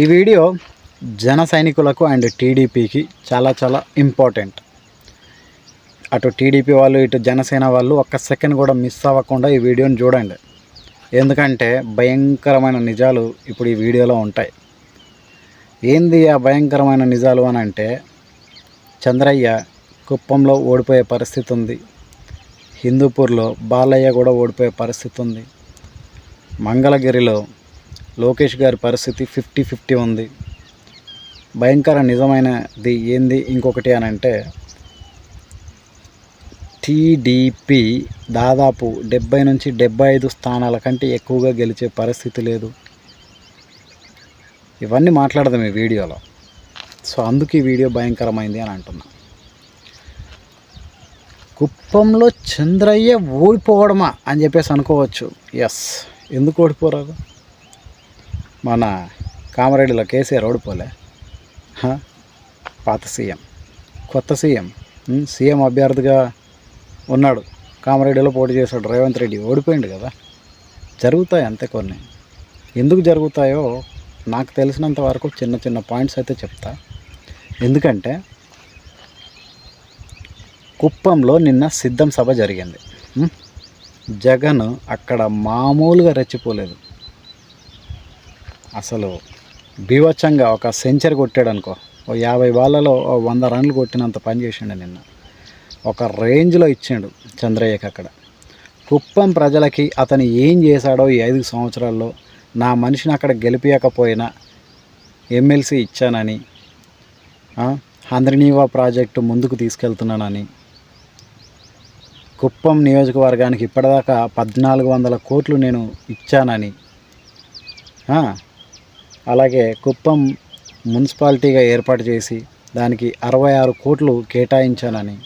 ఈ వీడియో జన సైనికులకు అండ్ టీడీపీకి చాలా చాలా ఇంపార్టెంట్. అటు టీడీపీ వాళ్ళు ఇటు జనసేన వాళ్ళు ఒక్క సెకండ్ కూడా మిస్ అవ్వకుండా ఈ వీడియోని చూడండి. ఎందుకంటే భయంకరమైన నిజాలు ఇప్పుడు ఈ వీడియోలో ఉంటాయి. ఏంది ఆ భయంకరమైన నిజాలు అని అంటే చంద్రయ్య కుప్పంలో ఓడిపోయే పరిస్థితి ఉంది. హిందూపూర్లో బాలయ్య కూడా ఓడిపోయే పరిస్థితి ఉంది. మంగళగిరిలో లోకేష్ గారి పరిస్థితి ఫిఫ్టీ ఫిఫ్టీ ఉంది. భయంకర నిజమైనది ఏంది ఇంకొకటి అని అంటే టీడీపీ దాదాపు డెబ్బై నుంచి డెబ్బై ఐదు స్థానాల కంటే ఎక్కువగా గెలిచే పరిస్థితి లేదు. ఇవన్నీ మాట్లాడదాం ఈ వీడియోలో. సో అందుకు ఈ వీడియో భయంకరమైంది అని అంటున్నా. కుప్పంలో చంద్రయ్య ఓడిపోవడమా అని చెప్పేసి అనుకోవచ్చు. ఎస్ ఎందుకు ఓడిపోరాదు? మన కామారెడ్డిలో కేసీఆర్ ఓడిపోలే. పాత సీఎం. కొత్త సీఎం. సీఎం అభ్యర్థిగా ఉన్నాడు. కామారెడ్డిలో పోటీ చేశాడు రేవంత్ రెడ్డి. ఓడిపోయింది కదా. జరుగుతాయి అంతే కొన్ని. ఎందుకు జరుగుతాయో నాకు తెలిసినంత వరకు చిన్న చిన్న పాయింట్స్ అయితే చెప్తా. ఎందుకంటే కుప్పంలో నిన్న సిద్ధం సభ జరిగింది. జగన్ అక్కడ మామూలుగా రెచ్చిపోలేదు. అసలు బీవచ్చంగా ఒక సెంచరీ కొట్టాడు అనుకో ఓ యాభై బాళ్ళలో ఓ వంద రన్లు కొట్టినంత పని చేసిండు నిన్న. ఒక రేంజ్లో ఇచ్చాడు చంద్రయ్యకి అక్కడ. కుప్పం ప్రజలకి అతను ఏం చేశాడో ఈ ఐదు సంవత్సరాల్లో నా మనిషిని అక్కడ గెలిపించకపోయినా ఎమ్మెల్సీ ఇచ్చానని హంద్రినీవా ప్రాజెక్టు ముందుకు తీసుకెళ్తున్నానని కుప్పం నియోజకవర్గానికి ఇప్పటిదాకా పద్నాలుగు వందల కోట్లు నేను ఇచ్చానని అలాగే కుప్పం మున్సిపాలిటీగా ఏర్పాటు చేసి దానికి అరవై ఆరు కోట్లు కేటాయించానని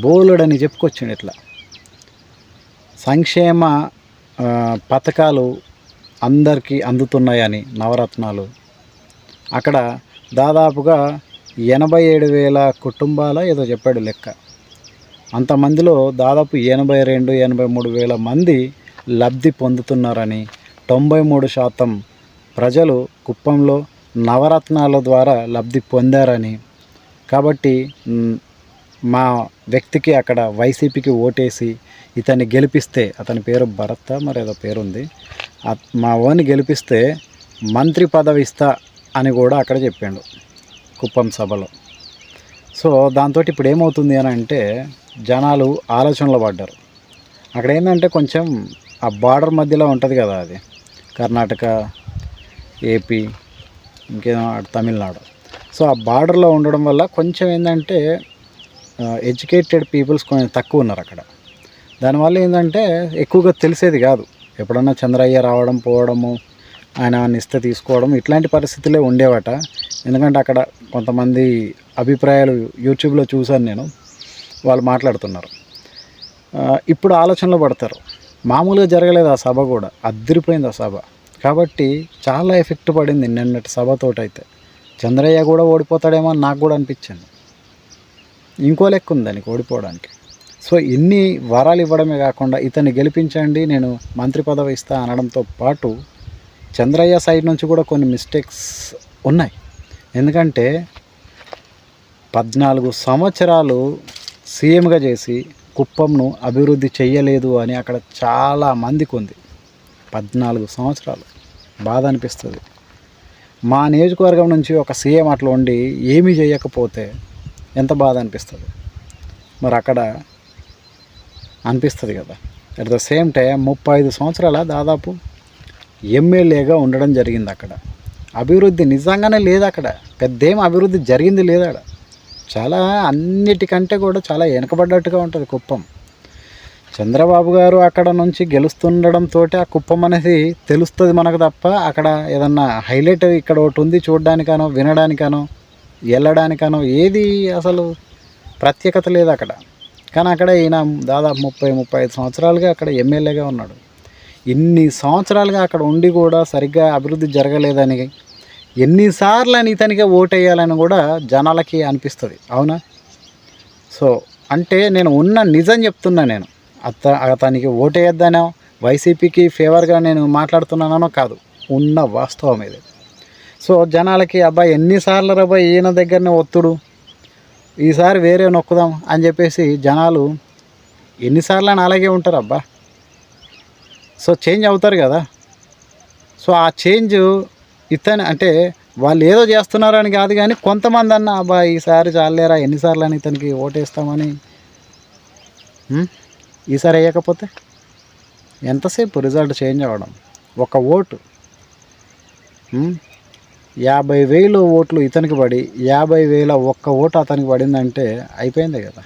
బోలుడని చెప్పుకొచ్చిండు ఇట్లా. సంక్షేమ పథకాలు అందరికీ అందుతున్నాయని నవరత్నాలు. అక్కడ దాదాపుగా ఎనభై ఏడు వేల కుటుంబాల ఏదో చెప్పాడు లెక్క. అంతమందిలో దాదాపు ఎనభై రెండు ఎనభై మూడు వేల మంది లబ్ధి పొందుతున్నారని తొంభై మూడు శాతం ప్రజలు కుప్పంలో నవరత్నాల ద్వారా లబ్ధి పొందారని. కాబట్టి మా వ్యక్తికి అక్కడ వైసీపీకి ఓటేసి ఇతన్ని గెలిపిస్తే అతని పేరు భరత్ మరి ఏదో పేరుంది మా ఓని గెలిపిస్తే మంత్రి పదవి ఇస్తా అని కూడా అక్కడ చెప్పిండు కుప్పం సభలో. సో దాంతో ఇప్పుడు ఏమవుతుంది అని అంటే జనాలు ఆలోచనలో పడ్డారు. అక్కడ ఏంటంటే కొంచెం ఆ బార్డర్ మధ్యలో ఉంటుంది కదా అది. కర్ణాటక ఏపీ ఇంకేదో తమిళనాడు. సో ఆ బార్డర్లో ఉండడం వల్ల కొంచెం ఏంటంటే ఎడ్యుకేటెడ్ పీపుల్స్ కొంచెం తక్కువ ఉన్నారు అక్కడ. దానివల్ల ఏంటంటే ఎక్కువగా తెలిసేది కాదు. ఎప్పుడన్నా చంద్రయ్య రావడం పోవడము ఆయన నిస్త తీసుకోవడం ఇట్లాంటి పరిస్థితులే ఉండేవట. ఎందుకంటే అక్కడ కొంతమంది అభిప్రాయాలు యూట్యూబ్లో చూశాను నేను. వాళ్ళు మాట్లాడుతున్నారు. ఇప్పుడు ఆలోచనలో పడతారు. మామూలుగా జరగలేదు ఆ సభ కూడా. అద్దరిపోయింది ఆ సభ. కాబట్టి చాలా ఎఫెక్ట్ పడింది నిన్నటి సభతోటైతే. చంద్రయ్య కూడా ఓడిపోతాడేమో అని నాకు కూడా అనిపించింది. ఇంకో లెక్క ఉంది దానికి ఓడిపోవడానికి. సో ఇన్ని వరాలు ఇవ్వడమే కాకుండా ఇతన్ని గెలిపించండి నేను మంత్రి పదవి ఇస్తా అనడంతో పాటు చంద్రయ్య సైడ్ నుంచి కూడా కొన్ని మిస్టేక్స్ ఉన్నాయి. ఎందుకంటే పద్నాలుగు సంవత్సరాలు సీఎంగా చేసి కుప్పంను అభివృద్ధి చేయలేదు అని అక్కడ చాలా మందికి ఉంది. పద్నాలుగు సంవత్సరాలు. బాధ అనిపిస్తుంది. మా నియోజకవర్గం నుంచి ఒక సీఎం అట్లా ఉండి ఏమీ చేయకపోతే ఎంత బాధ అనిపిస్తుంది? మరి అక్కడ అనిపిస్తుంది కదా. అట్ ద సేమ్ టైం ముప్పై ఐదు సంవత్సరాల దాదాపు ఎమ్మెల్యేగా ఉండడం జరిగింది అక్కడ. అభివృద్ధి నిజంగానే లేదు అక్కడ. పెద్దేం అభివృద్ధి జరిగింది లేదు అక్కడ. చాలా అన్నిటికంటే కూడా చాలా వెనకబడ్డట్టుగా ఉంటుంది కుప్పం. చంద్రబాబు గారు అక్కడ నుంచి గెలుస్తుండడంతో ఆ కుప్పం అనేది తెలుస్తుంది మనకు తప్ప అక్కడ ఏదన్నా హైలైట్ ఇక్కడ ఒకటి ఉంది చూడడానికనో వినడానికనో వెళ్ళడానికనో ఏది అసలు ప్రత్యేకత లేదు అక్కడ. కానీ అక్కడ ఈయన దాదాపు ముప్పై ముప్పై ఐదు సంవత్సరాలుగా అక్కడ ఎమ్మెల్యేగా ఉన్నాడు. ఇన్ని సంవత్సరాలుగా అక్కడ ఉండి కూడా సరిగ్గా అభివృద్ధి జరగలేదని ఎన్నిసార్లు అని ఇతనికే ఓటేయాలని కూడా జనాలకి అనిపిస్తుంది. అవునా? సో అంటే నేను ఉన్న నిజం చెప్తున్నా నేను. అత అతనికి ఓటేయొద్దనో వైసీపీకి ఫేవర్గా నేను మాట్లాడుతున్నానో కాదు ఉన్న వాస్తవం ఇది. సో జనాలకి అబ్బాయి ఎన్నిసార్లు రబ్బాయి ఈయన దగ్గరనే ఒత్తుడు? ఈసారి వేరే నొక్కుదాం అని చెప్పేసి జనాలు ఎన్నిసార్లు అని అలాగే ఉంటారు అబ్బా. సో చేంజ్ అవుతారు కదా. సో ఆ చేంజ్ ఇతను అంటే వాళ్ళు ఏదో చేస్తున్నారని కాదు కానీ కొంతమంది అన్న అబ్బా ఈసారి చాలేరా ఎన్నిసార్లు అని ఇతనికి ఓటేస్తామని. ఉం? ఈసారి వేయకపోతే ఎంతసేపు రిజల్ట్ చేంజ్ అవ్వడం? ఒక ఓటు. యాభై వేలు ఓట్లు ఇతనికి పడి యాభై వేల ఒక్క ఓటు అతనికి పడిందంటే అయిపోయింది కదా.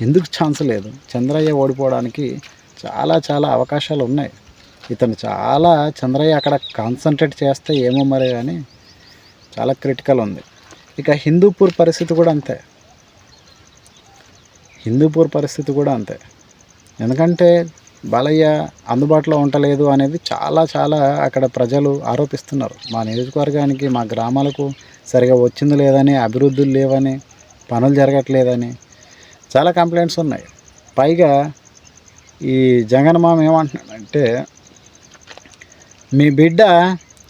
ఎందుకు ఛాన్స్ లేదు? చంద్రయ్య ఓడిపోవడానికి చాలా చాలా అవకాశాలు ఉన్నాయి. ఇతను చాలా చంద్రయ్య అక్కడ కాన్సన్ట్రేట్ చేస్తే ఏమో మరి కానీ చాలా క్రిటికల్ ఉంది. ఇక హిందూపూర్ పరిస్థితి కూడా అంతే. హిందూపూర్ పరిస్థితి కూడా అంతే. ఎందుకంటే బాలయ్య అందుబాటులో ఉండలేదు అనేది చాలా చాలా అక్కడ ప్రజలు ఆరోపిస్తున్నారు. మా నియోజకవర్గానికి మా గ్రామాలకు సరిగా వచ్చింది లేదని అభివృద్ధులు లేవని పనులు జరగట్లేదని చాలా కంప్లైంట్స్ ఉన్నాయి. పైగా ఈ జగన్ మామ ఏమంటున్నాడంటే మీ బిడ్డ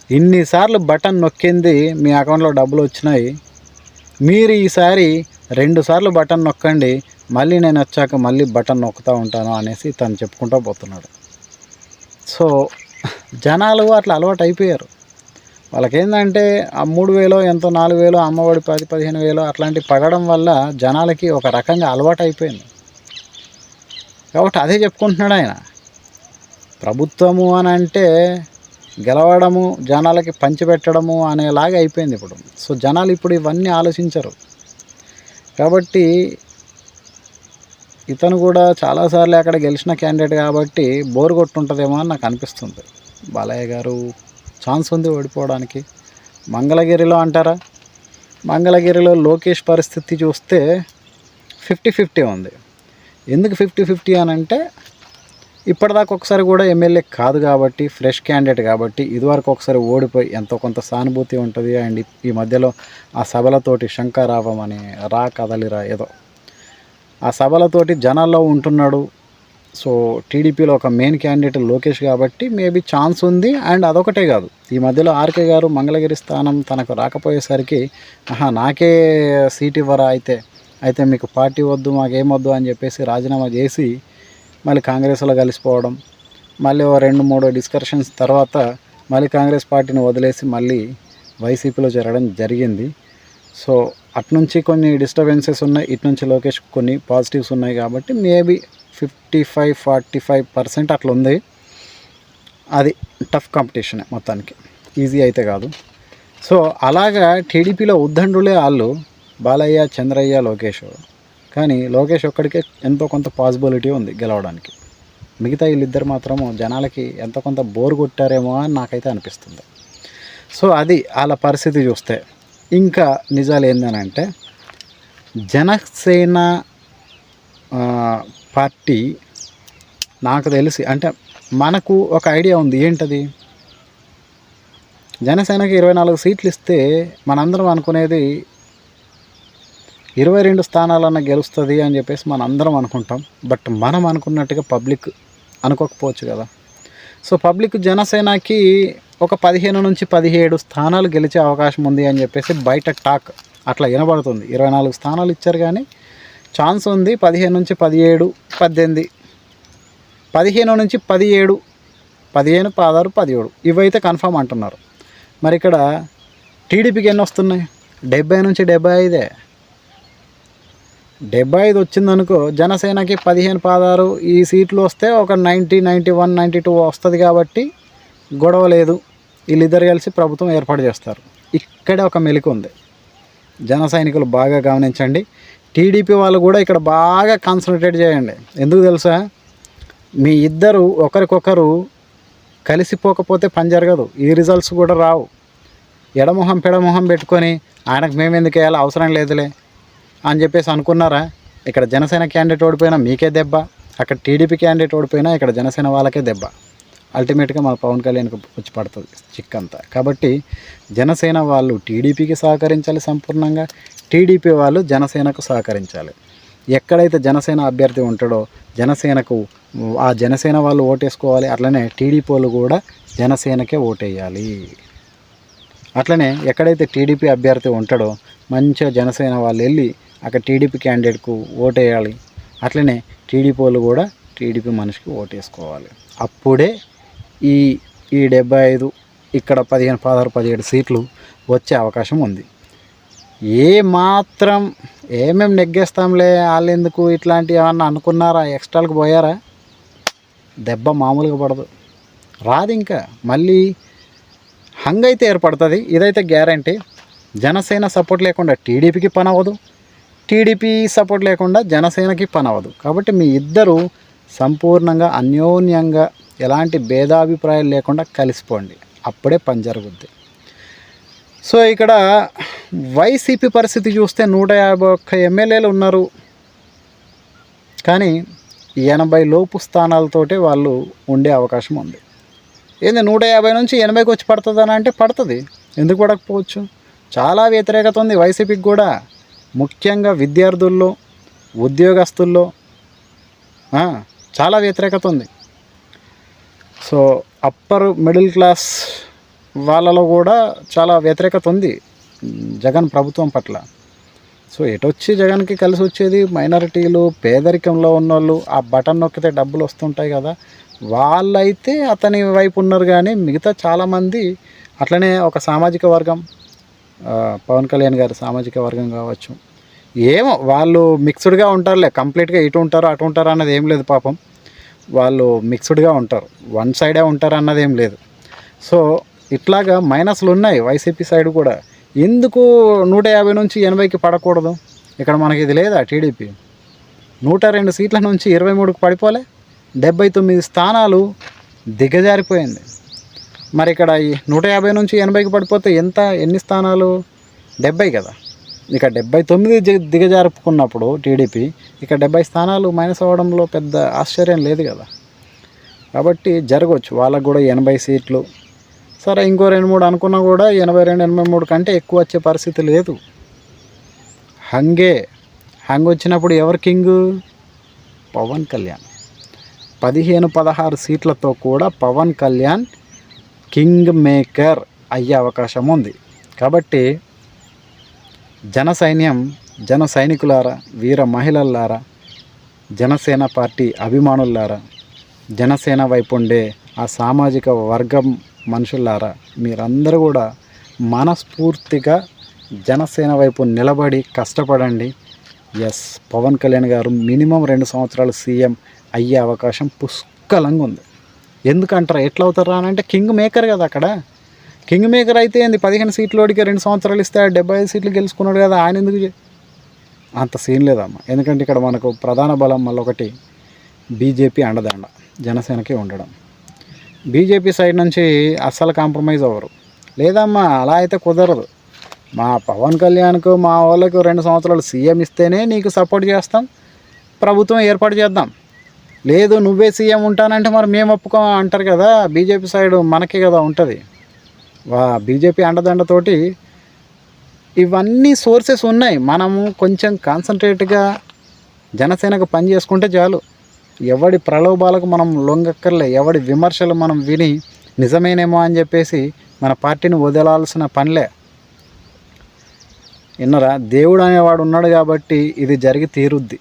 ఇన్నిసార్లు బటన్ నొక్కింది మీ అకౌంట్లో డబ్బులు వచ్చినాయి. మీరు ఈసారి రెండు సార్లు బటన్ నొక్కండి మళ్ళీ నేను వచ్చాక మళ్ళీ బటన్ నొక్కుతూ ఉంటాను అనేసి తను చెప్పుకుంటూ పోతున్నాడు. సో జనాలు అట్లా అలవాటు అయిపోయారు. వాళ్ళకేందంటే ఆ మూడు వేలో ఎంతో నాలుగు వేలు అమ్మఒడి పది పదిహేను వేలు అట్లాంటివి పడడం వల్ల జనాలకి ఒక రకంగా అలవాటు అయిపోయింది. కాబట్టి అదే చెప్పుకుంటున్నాడు ఆయన. ప్రభుత్వము అని అంటే గెలవడము జనాలకి పంచిపెట్టడము అనేలాగా అయిపోయింది ఇప్పుడు. సో జనాలు ఇప్పుడు ఇవన్నీ ఆలోచించరు. కాబట్టి ఇతను కూడా చాలాసార్లు అక్కడ గెలిచిన క్యాండిడేట్ కాబట్టి బోర్ కొట్టుంటుందేమో అని నాకు అనిపిస్తుంది. బాలయ్య గారు ఛాన్స్ ఉంది ఓడిపోవడానికి. మంగళగిరిలో అంటారా? మంగళగిరిలో లోకేష్ పరిస్థితి చూస్తే ఫిఫ్టీ ఫిఫ్టీ ఉంది. ఎందుకు ఫిఫ్టీ ఫిఫ్టీ అని అంటే ఇప్పటిదాకా ఒకసారి కూడా ఎమ్మెల్యే కాదు కాబట్టి ఫ్రెష్ క్యాండిడేట్ కాబట్టి ఇదివరకు ఒకసారి ఓడిపోయి ఎంతో కొంత సానుభూతి ఉంటుంది. అండ్ ఈ- మధ్యలో ఆ సభలతోటి శంకరావం అని రా కదలిరా ఏదో ఆ సభలతోటి జనాల్లో ఉంటున్నాడు. సో టీడీపీలో ఒక మెయిన్ క్యాండిడేట్ లోకేష్ కాబట్టి మేబీ ఛాన్స్ ఉంది అండ్ అదొకటే కాదు. ఈ మధ్యలో ఆర్కే గారు మంగళగిరి స్థానం తనకు రాకపోయేసరికి ఆహా నాకే సీట్ ఇవ్వరా అయితే? అయితే మీకు పార్టీ వద్దు మాకేమొద్దు అని చెప్పేసి రాజీనామా చేసి మళ్ళీ కాంగ్రెస్లో కలిసిపోవడం మళ్ళీ ఓ రెండు మూడు డిస్కషన్స్ తర్వాత మళ్ళీ కాంగ్రెస్ పార్టీని వదిలేసి మళ్ళీ వైసీపీలో చేరడం జరిగింది. సో అట్నుంచి కొన్ని డిస్టర్బెన్సెస్ ఉన్నాయి ఇటు నుంచి లోకేష్ కొన్ని పాజిటివ్స్ ఉన్నాయి కాబట్టి maybe fifty five forty five percent అట్లా ఉంది అది టఫ్ కాంపిటీషన్ మొత్తానికి. ఈజీ అయితే కాదు. సో అలాగా టీడీపీలో ఉద్దండులే వాళ్ళు బాలయ్య చంద్రయ్య లోకేష్. కానీ లోకేష్ ఒక్కడికే ఎంతో కొంత పాసిబిలిటీ ఉంది గెలవడానికి. మిగతా వీళ్ళిద్దరు మాత్రము జనాలకి ఎంతో కొంత బోర్ కొట్టారేమో అని నాకైతే అనిపిస్తుంది. సో అది వాళ్ళ పరిస్థితి చూస్తే. ఇంకా నిజాలు ఏందనంటే జనసేన పార్టీ నాకు తెలిసి అంటే మనకు ఒక ఐడియా ఉంది. ఏంటది? జనసేనకి ఇరవై నాలుగు సీట్లు ఇస్తే మనందరం అనుకునేది ఇరవై రెండు స్థానాలన్న గెలుస్తుంది అని చెప్పేసి మనం అందరం అనుకుంటాం. బట్ మనం అనుకున్నట్టుగా పబ్లిక్ అనుకోకపోవచ్చు కదా. సో పబ్లిక్ జనసేనకి ఒక పదిహేను నుంచి పదిహేడు స్థానాలు గెలిచే అవకాశం ఉంది అని చెప్పేసి బయట టాక్ అట్లా వినబడుతుంది. ఇరవై నాలుగు స్థానాలు ఇచ్చారు కానీ ఛాన్స్ ఉంది పదిహేను నుంచి పదిహేడు పద్దెనిమిది. పదిహేను నుంచి పదిహేడు పదిహేను పదహారు పదిహేడు. ఇవైతే కన్ఫామ్ అంటున్నారు. మరి ఇక్కడ టీడీపీకి ఎన్ని వస్తున్నాయి? డెబ్బై నుంచి డెబ్బై ఐదే. డెబ్బై ఐదు వచ్చిందనుకో జనసేనకి పదిహేను పదహారు ఈ సీట్లు వస్తే ఒక ninety ninety one ninety two వస్తుంది కాబట్టి గొడవ లేదు. వీళ్ళిద్దరు కలిసి ప్రభుత్వం ఏర్పాటు చేస్తారు. ఇక్కడే ఒక మెలిక ఉంది. జన సైనికులు బాగా గమనించండి. టీడీపీ వాళ్ళు కూడా ఇక్కడ బాగా కాన్సన్ట్రేట్ చేయండి. ఎందుకు తెలుసా? మీ ఇద్దరు ఒకరికొకరు కలిసిపోకపోతే పని జరగదు. ఈ రిజల్ట్స్ కూడా రావు. ఎడమొహం పెడమొహం పెట్టుకొని ఆయనకు మేము ఎందుకు వేయాలి? అవసరం లేదులే అని చెప్పేసి అనుకున్నారా? ఇక్కడ జనసేన క్యాండిడేట్ ఓడిపోయినా మీకే దెబ్బ. అక్కడ టీడీపీ క్యాండిడేట్ ఓడిపోయినా ఇక్కడ జనసేన వాళ్ళకే దెబ్బ. అల్టిమేట్గా మన పవన్ కళ్యాణ్కి వచ్చి పడుతుంది చిక్కంతా. కాబట్టి జనసేన వాళ్ళు టీడీపీకి సహకరించాలి సంపూర్ణంగా. టీడీపీ వాళ్ళు జనసేనకు సహకరించాలి. ఎక్కడైతే జనసేన అభ్యర్థి ఉంటాడో జనసేనకు ఆ జనసేన వాళ్ళు ఓటేసుకోవాలి. అట్లనే టీడీపీ వాళ్ళు కూడా జనసేనకే ఓటేయాలి. అట్లనే ఎక్కడైతే టీడీపీ అభ్యర్థి ఉంటాడో మంచిగా జనసేన వాళ్ళు వెళ్ళి అక్కడ టీడీపీ క్యాండిడేట్కు ఓటేయాలి. అట్లనే టీడీపీ వాళ్ళు కూడా టీడీపీ మనిషికి ఓటేసుకోవాలి. అప్పుడే ఈ ఈ డెబ్బై ఐదు ఇక్కడ పదిహేను పదహారు పదిహేడు సీట్లు వచ్చే అవకాశం ఉంది. ఏ మాత్రం ఏమేం నెగ్గేస్తాంలే వాళ్ళు ఎందుకు ఇట్లాంటివి ఏమన్నా అనుకున్నారా ఎక్స్ట్రాలకు పోయారా? దెబ్బ మామూలుగా పడదు. రాదు ఇంకా. మళ్ళీ హంగ్ అయితే ఏర్పడుతుంది ఇదైతే గ్యారంటీ. జనసేన సపోర్ట్ లేకుండా టీడీపీకి పని అవ్వదు టీడీపీ సపోర్ట్ లేకుండా జనసేనకి పని అవ్వదు కాబట్టి మీ ఇద్దరు సంపూర్ణంగా అన్యోన్యంగా ఎలాంటి భేదాభిప్రాయాలు లేకుండా కలిసిపోండి. అప్పుడే పని జరుగుద్ది. సో ఇక్కడ వైసీపీ పరిస్థితి చూస్తే నూట యాభై ఒక్క ఎమ్మెల్యేలు ఉన్నారు. కానీ ఎనభై లోపు స్థానాలతోటే వాళ్ళు ఉండే అవకాశం ఉంది. ఏంది నూట యాభై నుంచి ఎనభైకి వచ్చి పడుతుంది అని అంటే పడుతుంది. ఎందుకు పడకపోవచ్చు? చాలా వ్యతిరేకత ఉంది వైసీపీకి కూడా. ముఖ్యంగా విద్యార్థుల్లో ఉద్యోగస్తుల్లో చాలా వ్యతిరేకత ఉంది. సో అప్పర్ మిడిల్ క్లాస్ వాళ్ళలో కూడా చాలా వ్యతిరేకత ఉంది జగన్ ప్రభుత్వం పట్ల. సో ఎటొచ్చి జగన్కి కలిసి వచ్చేది? మైనారిటీలు పేదరికంలో ఉన్నోళ్ళు ఆ బటన్ నొక్కితే డబ్బులు వస్తుంటాయి కదా. వాళ్ళైతే అతని వైపు ఉన్నారు కానీ మిగతా చాలామంది అట్లనే ఒక సామాజిక వర్గం పవన్ కళ్యాణ్ గారి సామాజిక వర్గం కావచ్చు. ఏమో వాళ్ళు మిక్స్డ్గా ఉంటారులే కంప్లీట్గా ఇటు ఉంటారు అటు ఉంటారు అన్నది ఏం లేదు పాపం. వాళ్ళు మిక్స్డ్గా ఉంటారు. వన్ సైడే ఉంటారు అన్నది ఏం లేదు. సో ఇట్లాగా మైనస్లు ఉన్నాయి వైసీపీ సైడ్ కూడా. ఎందుకు నూట యాభై నుంచి ఎనభైకి పడకూడదు? ఇక్కడ మనకి ఇది లేదా టీడీపీ నూట రెండు సీట్ల నుంచి ఇరవై మూడుకు పడిపోలే? డెబ్బై తొమ్మిది స్థానాలు దిగజారిపోయింది. మరి ఇక్కడ ఈ నూట యాభై నుంచి ఎనభైకి పడిపోతే ఎంత? ఎన్ని స్థానాలు? డెబ్బై కదా. ఇక డెబ్బై తొమ్మిది దిగజారుపుకున్నప్పుడు టీడీపీ ఇక డెబ్బై స్థానాలు మైనస్ అవ్వడంలో పెద్ద ఆశ్చర్యం లేదు కదా. కాబట్టి జరగవచ్చు వాళ్ళకు కూడా ఎనభై సీట్లు. సరే ఇంకో రెండు మూడు అనుకున్నా కూడా ఎనభై రెండు ఎనభై మూడు కంటే ఎక్కువ వచ్చే పరిస్థితి లేదు. హంగే. హంగ్ వచ్చినప్పుడు ఎవరు కింగ్? పవన్ కళ్యాణ్. పదిహేను పదహారు సీట్లతో కూడా పవన్ కళ్యాణ్ కింగ్ మేకర్ అయ్యే అవకాశం ఉంది. కాబట్టి జన సైన్యం జన సైనికులారా వీర మహిళలారా జనసేన పార్టీ అభిమానులారా జనసేన వైపు ఉండే ఆ సామాజిక వర్గం మనుషులారా మీరందరూ కూడా మనస్ఫూర్తిగా జనసేన వైపు నిలబడి కష్టపడండి. ఎస్ పవన్ కళ్యాణ్ గారు మినిమం రెండు సంవత్సరాలు సీఎం అయ్యే అవకాశం పుష్కలంగా ఉంది. ఎందుకంటారా ఎట్లా అవుతారా అని అంటే కింగ్ మేకర్ కదా అక్కడ. కింగ్ మేకర్ అయితే ఏంది? పదిహేను సీట్లోడికి రెండు సంవత్సరాలు ఇస్తే డెబ్బై ఐదు సీట్లు గెలుచుకున్నాడు కదా ఆయన ఎందుకు చే- అంత సీన్ లేదమ్మా. ఎందుకంటే ఇక్కడ మనకు ప్రధాన బలం మళ్ళీ ఒకటి బీజేపీ అండదండ జనసేనకి ఉండడం. బీజేపీ సైడ్ నుంచి అస్సలు కాంప్రమైజ్ అవ్వరు. లేదమ్మా అలా అయితే కుదరదు. మా పవన్ కళ్యాణ్కు మా వాళ్ళకు రెండు సంవత్సరాలు సీఎం ఇస్తేనే నీకు సపోర్ట్ చేస్తాం ప్రభుత్వం ఏర్పాటు చేద్దాం. లేదు నువ్వే సీఎం ఉంటానంటే మరి మేము ఒప్పుకో అంటారు కదా బీజేపీ సైడ్ మనకే కదా ఉంటుంది. బీజేపీ అండదండతోటి ఇవన్నీ సోర్సెస్ ఉన్నాయి. మనము కొంచెం కాన్సన్ట్రేట్గా జనసేనకు పని చేసుకుంటే చాలు. ఎవడి ప్రలోభాలకు మనం లొంగక్కర్లే ఎవడి విమర్శలు మనం విని నిజమేనేమో అని చెప్పేసి మన పార్టీని వదలాల్సిన పనిలే. విన్నరా? దేవుడు అనేవాడు ఉన్నాడు కాబట్టి ఇది జరిగి తీరుద్ది.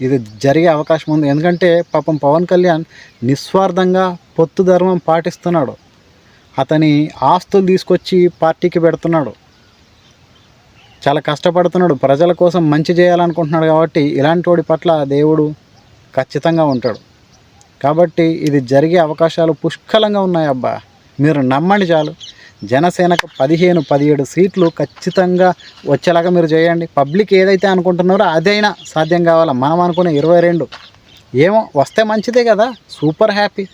ఇది జరిగే అవకాశం ఉంది. ఎందుకంటే పాపం పవన్ కళ్యాణ్ నిస్వార్థంగా పొత్తు ధర్మం పాటిస్తున్నాడు. అతని ఆస్తులు తీసుకొచ్చి పార్టీకి పెడుతున్నాడు. చాలా కష్టపడుతున్నాడు. ప్రజల కోసం మంచి చేయాలనుకుంటున్నాడు కాబట్టి ఇలాంటి వాడి పట్ల దేవుడు ఖచ్చితంగా ఉంటాడు. కాబట్టి ఇది జరిగే అవకాశాలు పుష్కలంగా ఉన్నాయి అబ్బా. మీరు నమ్మండి చాలు. జనసేనకు పదిహేను పదిహేడు సీట్లు ఖచ్చితంగా వచ్చేలాగా మీరు చేయండి. పబ్లిక్ ఏదైతే అనుకుంటున్నారో అదైనా సాధ్యం కావాలా? మనం అనుకునే ఇరవై రెండు. ఏమో వస్తే మంచిదే కదా. Super happy.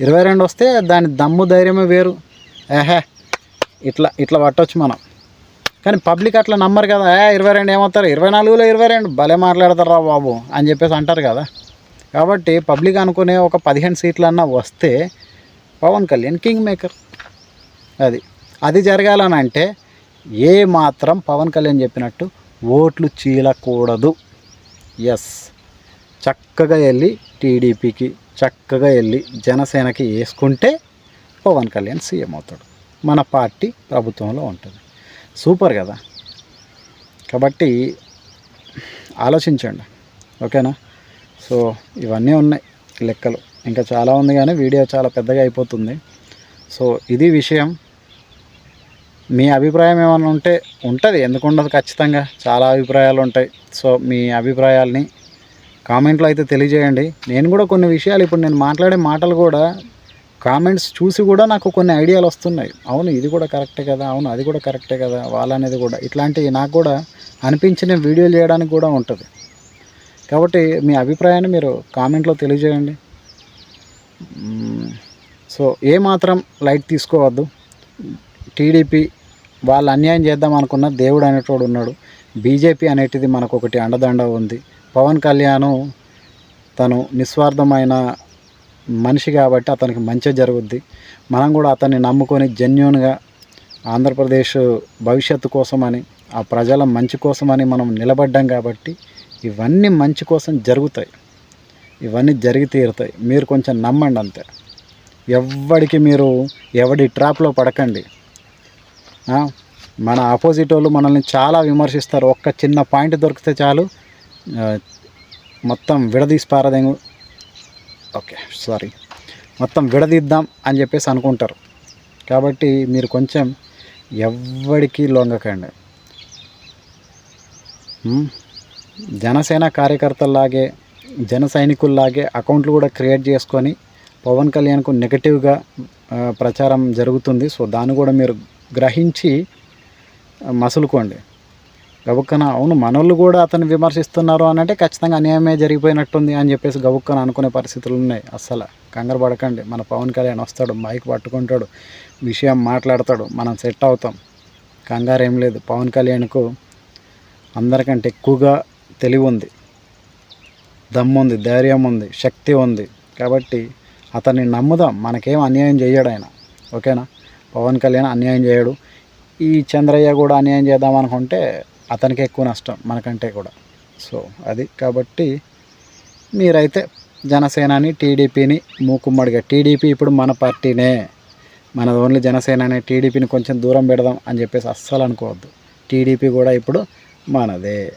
ఇరవై రెండు వస్తే దాని దమ్ము ధైర్యమే వేరు. ఏహే ఇట్లా ఇట్లా పట్టవచ్చు మనం. కానీ పబ్లిక్ అట్లా నమ్మరు కదా. ఏ ఇరవై రెండు ఏమవుతారు? ఇరవై నాలుగులో ఇరవై రెండు. భలే మాట్లాడతారా బాబు అని చెప్పేసి అంటారు కదా. కాబట్టి పబ్లిక్ అనుకునే ఒక పదిహేను సీట్లన్నా వస్తే పవన్ కళ్యాణ్ కింగ్ మేకర్ అది అది జరగాలని అంటే ఏ మాత్రం పవన్ కళ్యాణ్ చెప్పినట్టు ఓట్లు చీలకూడదు. ఎస్ చక్కగా వెళ్ళి టీడీపీకి చక్కగా వెళ్ళి జనసేనకి వేసుకుంటే పవన్ కళ్యాణ్ సీఎం అవుతాడు. మన పార్టీ ప్రభుత్వంలో ఉంటుంది. సూపర్ కదా? కాబట్టి ఆలోచించండి. ఓకేనా? సో ఇవన్నీ ఉన్నాయి లెక్కలు. ఇంకా చాలా ఉంది కానీ వీడియో చాలా పెద్దగా అయిపోతుంది. సో ఇది విషయం. మీ అభిప్రాయం ఏమైనా ఉంటే ఉంటుంది. ఎందుకు ఉండదు ఖచ్చితంగా. చాలా అభిప్రాయాలు ఉంటాయి. సో మీ అభిప్రాయాల్ని కామెంట్లో అయితే తెలియజేయండి. నేను కూడా కొన్ని విషయాలు ఇప్పుడు నేను మాట్లాడే మాటలు కూడా కామెంట్స్ చూసి కూడా నాకు కొన్ని ఐడియాలు వస్తున్నాయి. అవును ఇది కూడా కరెక్టే కదా అవును అది కూడా కరెక్టే కదా వాళ్ళనేది కూడా. ఇట్లాంటివి నాకు కూడా అనిపించిన వీడియోలు చేయడానికి కూడా ఉంటుంది. కాబట్టి మీ అభిప్రాయాన్ని మీరు కామెంట్లో తెలియజేయండి. సో ఏ మాత్రం లైట్ తీసుకోవద్దు. టీడీపీ వాళ్ళు అన్యాయం చేద్దాం అనుకున్న దేవుడు అనేటోడు ఉన్నాడు. బీజేపీ అనేటిది మనకు ఒకటి అండదండ ఉంది. పవన్ కళ్యాణ్ తను నిస్వార్థమైన మనిషి కాబట్టి అతనికి మంచి జరుగుద్ది. మనం కూడా అతన్ని నమ్ముకొని జెన్యున్గా ఆంధ్రప్రదేశ్ భవిష్యత్తు కోసమని ఆ ప్రజల మంచి కోసమని మనం నిలబడ్డాం కాబట్టి ఇవన్నీ మంచి కోసం జరుగుతాయి. ఇవన్నీ జరిగి తీరుతాయి. మీరు కొంచెం నమ్మండి అంతే. ఎవడికి మీరు ఎవడి ట్రాప్లో పడకండి. మన ఆపోజిట్ వాళ్ళు మనల్ని చాలా విమర్శిస్తారు. ఒక్క చిన్న పాయింట్ దొరికితే చాలు. మొత్తం విడదీసి పారదేము ఓకే సారీ. మొత్తం విడదీద్దాం అని చెప్పేసి అనుకుంటారు. కాబట్టి మీరు కొంచెం ఎవ్వడికి లొంగకండి. జనసేన కార్యకర్తల్లాగే జన సైనికుల్లాగే అకౌంట్లు కూడా క్రియేట్ చేసుకొని పవన్ కళ్యాణ్కు నెగటివ్గా ప్రచారం జరుగుతుంది. సో దాన్ని కూడా మీరు గ్రహించి మసులుకోండి. గబుక్కన అవును మనోళ్ళు కూడా అతన్ని విమర్శిస్తున్నారు అని అంటే ఖచ్చితంగా అన్యాయమే జరిగిపోయినట్టుంది అని చెప్పేసి గబుక్కన అనుకునే పరిస్థితులు ఉన్నాయి. అస్సలు. కంగారు పడకండి. మన పవన్ కళ్యాణ్ వస్తాడు మైక్ పట్టుకుంటాడు విషయం మాట్లాడతాడు మనం సెట్ అవుతాం. కంగారు ఏం లేదు. పవన్ కళ్యాణ్కు అందరికంటే ఎక్కువగా తెలివి ఉంది. దమ్ముంది ధైర్యం ఉంది శక్తి ఉంది. కాబట్టి అతన్ని నమ్ముదాం. మనకేం అన్యాయం చేయడు ఆయన. ఓకేనా? పవన్ కళ్యాణ్ అన్యాయం చేయడు. ఈ చంద్రయ్య కూడా అన్యాయం చేద్దాం అనుకుంటే అతనికి ఎక్కువ నష్టం మనకంటే కూడా. సో అది కాబట్టి మీరైతే జనసేనని టీడీపీని మూకుమ్మడిగా టీడీపీ ఇప్పుడు మన పార్టీనే మనది ఓన్లీ జనసేననే టీడీపీని కొంచెం దూరం పెడదాం అని చెప్పేసి అస్సలు అనుకోవద్దు. టీడీపీ కూడా ఇప్పుడు మనదే.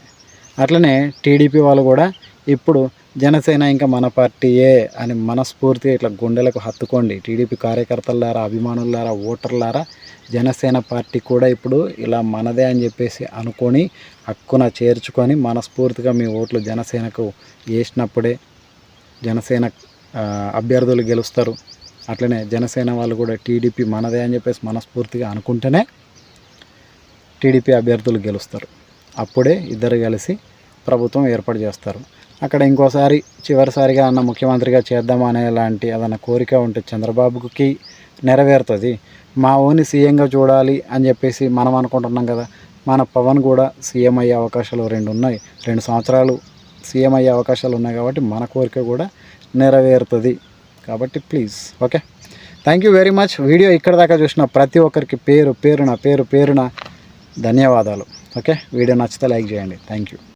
అట్లనే టీడీపీ వాళ్ళు కూడా ఇప్పుడు జనసేన ఇంకా మన పార్టీయే అని మనస్ఫూర్తిగా ఇట్లా గుండెలకు హత్తుకోండి. టీడీపీ కార్యకర్తలారా అభిమానులారా ఓటర్లారా జనసేన పార్టీ కూడా ఇప్పుడు ఇలా మనదే అని చెప్పేసి అనుకొని హక్కున చేర్చుకొని మనస్ఫూర్తిగా మీ ఓట్లు జనసేనకు వేసినప్పుడే జనసేన అభ్యర్థులు గెలుస్తారు. అట్లనే జనసేన వాళ్ళు కూడా టీడీపీ మనదే అని చెప్పేసి మనస్ఫూర్తిగా అనుకుంటేనే టీడీపీ అభ్యర్థులు గెలుస్తారు. అప్పుడే ఇద్దరు కలిసి ప్రభుత్వం ఏర్పాటు చేస్తారు. అక్కడ ఇంకోసారి చివరిసారిగా అన్న ముఖ్యమంత్రిగా చేద్దామనే అనే లాంటి ఏదైనా కోరిక ఉంటే చంద్రబాబుకి నెరవేరుతుంది. మా ఓని సీఎంగా చూడాలి అని చెప్పేసి మనం అనుకుంటున్నాం కదా. మన పవన్ కూడా సీఎం అయ్యే అవకాశాలు రెండు ఉన్నాయి. రెండు సంవత్సరాలు సీఎం అయ్యే అవకాశాలు ఉన్నాయి కాబట్టి మన కోరిక కూడా నెరవేరుతుంది. కాబట్టి please okay? Thank you very much video ఇక్కడ దాకా చూసిన ప్రతి ఒక్కరికి పేరు పేరున పేరు పేరున ధన్యవాదాలు. ఓకే? వీడియో నచ్చితే లైక్ చేయండి. Thank you